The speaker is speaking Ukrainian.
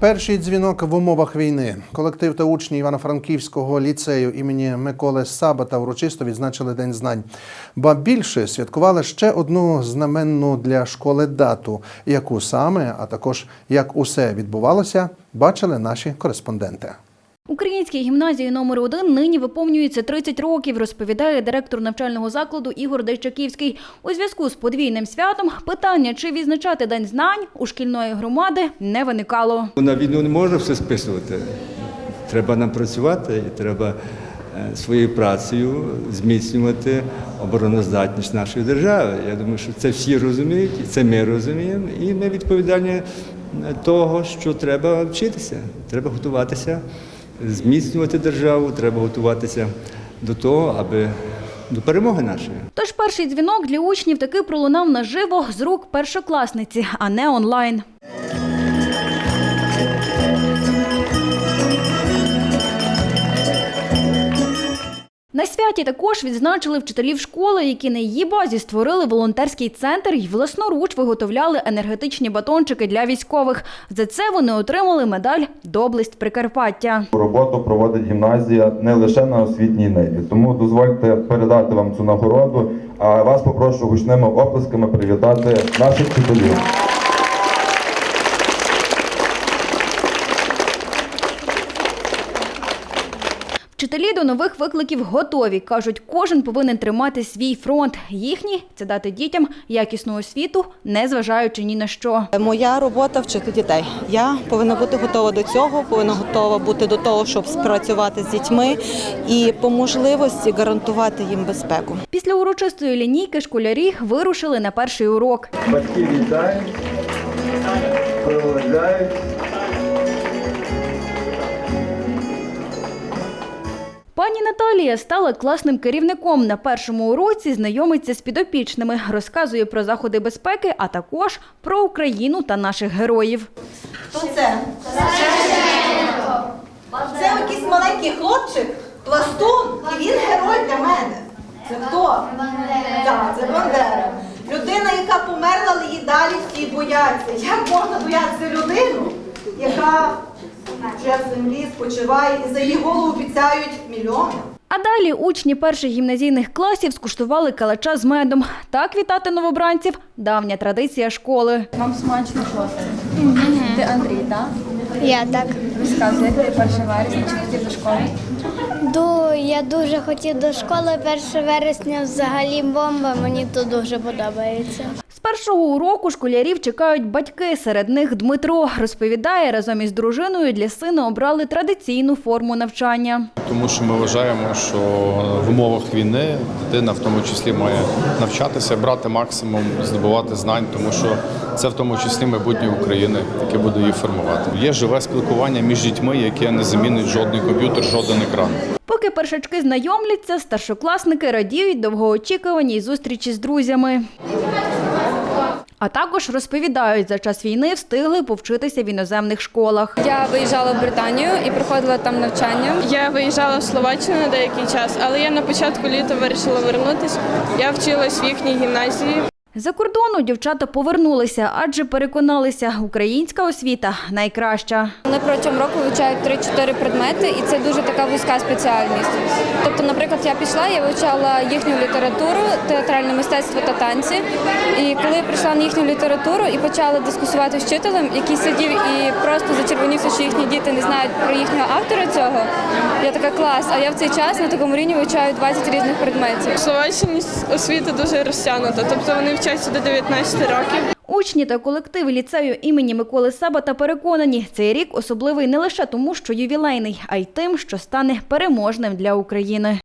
Перший дзвінок в умовах війни. Колектив та учні Івано-Франківського ліцею імені Миколи Сабата урочисто відзначили День знань. Ба більше святкували ще одну знаменну для школи дату, яку саме, а також як усе відбувалося, бачили наші кореспонденти. Українській гімназії номер 1 нині виповнюється 30 років, розповідає директор навчального закладу Ігор Дейчаківський. У зв'язку з подвійним святом питання, чи відзначати День знань у шкільної громади, не виникало. На війну не можна все списувати. Треба нам працювати і треба е, своєю працею зміцнювати обороноздатність нашої держави. Я думаю, що це всі розуміють, і це ми розуміємо, і ми відповідальні е, того, що треба вчитися, треба готуватися, зміцнювати державу, треба готуватися до того, аби до перемоги нашої. Тож перший дзвінок для учнів таки пролунав наживо з рук першокласниці, а не онлайн. На святі також відзначили вчителів школи, які на її базі створили волонтерський центр і власноруч виготовляли енергетичні батончики для військових. За це вони отримали медаль Доблесть Прикарпаття. Роботу проводить гімназія не лише на освітній ниві. Тому дозвольте передати вам цю нагороду. А вас попрошу гучними оплесками привітати наших вчителів. Вчителі до нових викликів готові. Кажуть, кожен повинен тримати свій фронт. Їхній це дати дітям якісну освіту, не зважаючи ні на що. Моя робота вчити дітей. Я повинна бути готова до цього, повинна готова бути до того, щоб спрацювати з дітьми і по можливості гарантувати їм безпеку. Після урочистої лінійки школярі вирушили на перший урок. Батьки вітають, проводжають. Пані Наталія стала класним керівником. На першому уроці знайомиться з підопічними, розказує про заходи безпеки, а також про Україну та наших героїв. Хто це? Це якийсь маленький хлопчик, пластун, і він герой для мене. Це хто? Так, це Бандера. Людина, яка померла, але її далі всі бояться. Як можна боятися людину, яка вже в землі спочиває і за її голову обіцяють мільйони? А далі учні перших гімназійних класів скуштували калача з медом. Так вітати новобранців – давня традиція школи. Вам смачно що Ти Андрій, так? Я так. Розказуй, як ти 1 вересня, чи хотів до школи? Ду, я дуже хотів до школи 1 вересня взагалі бомба, мені тут дуже подобається. Першого уроку школярів чекають батьки. Серед них Дмитро розповідає, разом із дружиною для сина обрали традиційну форму навчання. Тому що ми вважаємо, що в умовах війни дитина в тому числі має навчатися, брати максимум, здобувати знань, тому що це в тому числі майбутнє України, яке буде її формувати. Є живе спілкування між дітьми, яке не замінить жодний комп'ютер, жоден екран. Поки першачки знайомляться, старшокласники радіють довгоочікуваній зустрічі з друзями. А також розповідають, за час війни встигли повчитися в іноземних школах. Я виїжджала в Британію і проходила там навчання. Я виїжджала в Словаччину на деякий час, але я на початку літа вирішила вернутися. Я вчилась в їхній гімназії. За кордону дівчата повернулися, адже переконалися, українська освіта найкраща. Вони протягом року вивчають 3-4 предмети, і це дуже така вузька спеціальність. Тобто, наприклад, я пішла, я вивчала їхню літературу, театральне мистецтво та танці. І коли я прийшла на їхню літературу і почала дискусувати з вчителем, який сидів і просто зачервонівся, що їхні діти не знають про їхнього автора цього. Я така клас. А я в цей час на такому рівні вивчаю 20 різних предметів. В Словаччині освіта дуже розтягнута, тобто вони вчаться до 19 років. Учні та колективи ліцею імені Миколи Сабата переконані, цей рік особливий не лише тому, що ювілейний, а й тим, що стане переможним для України.